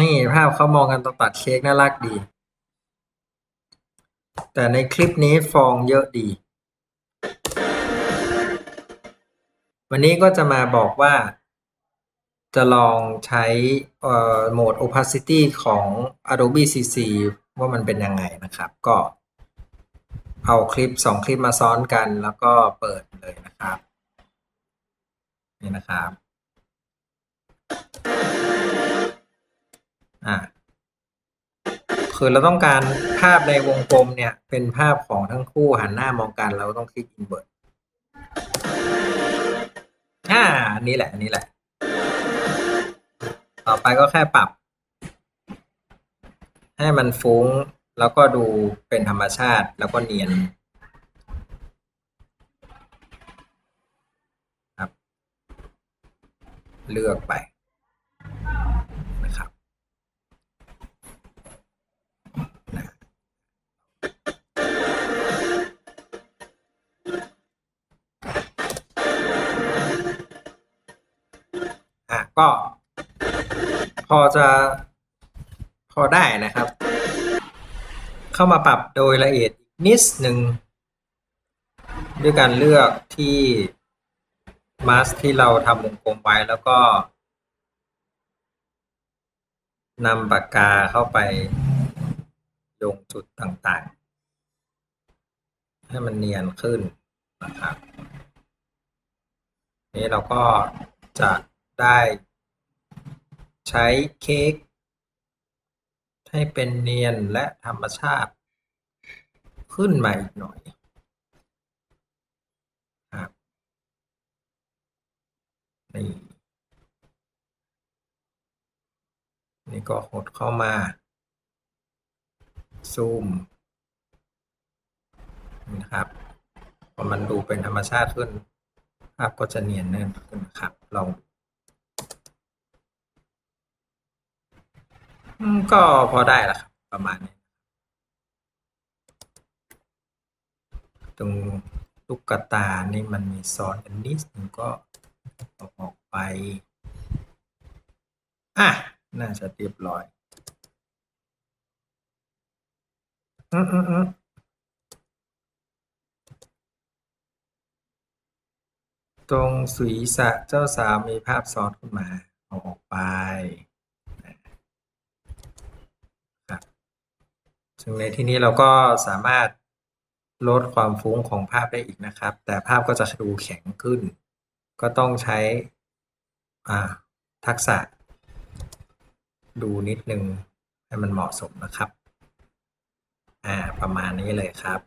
นี่ภาพเขามองกันตอนตัดเค้กน่ารักดี แต่ในคลิปนี้ฟองเยอะดี วันนี้ก็จะมาบอกว่า จะลองใช้โหมด opacity ของ Adobe CC ว่ามันเป็นยังไงนะครับ ก็เอาคลิปสองคลิปมาซ้อนกันแล้วก็เปิดเลยนะครับ นี่นะครับ อะคือเราต้องการภาพในวงกลมเนี่ย เป็นภาพของทั้งคู่หันหน้ามองกัน เราต้องคลิก invert อ่าอันนี้แหละอันนี้แหละ ต่อไปก็แค่ปรับ ให้มันฟุ้ง แล้วก็ดูเป็นธรรมชาติแล้วก็เนียนครับ เลือกไป ก็ พอจะพอได้นะครับ เข้ามาปรับโดยละเอียดนิดหนึ่งด้วยการเลือกที่มาสที่เราทำวงกลมไว้แล้วก็นำปากกาเข้าไปลงจุดต่างๆ ให้มันเนียนขึ้นนะครับ นี้เราก็จะ ได้ใช้เค้กให้เป็นเนียนและธรรมชาติ ขึ้นมาอีกหน่อยครับนี่นี่ก็หดเข้ามา ซูมนะครับพอมันดูเป็นธรรมชาติขึ้น ภาพก็จะเนียนแน่นขึ้นครับลอง อืม ก็พอได้แล้วครับ ประมาณนี้ ตรงลูกกระตานี่มันมีซ้อนกันนิดนึงก็เอาออกไป อะ น่าจะเรียบร้อย อืมอืมอืมตรงศีรษะเจ้าสาวมีภาพซ้อนขึ้นมา เอาออกไปครับ ซึ่งในที่นี้เราก็สามารถลดความฟุ้งของภาพได้อีกนะครับ แต่ภาพก็จะดูแข็งขึ้น ก็ต้องใช้ทักษะ ดูนิดนึงให้มันเหมาะสมนะครับ อ่า ประมาณนี้เลยครับ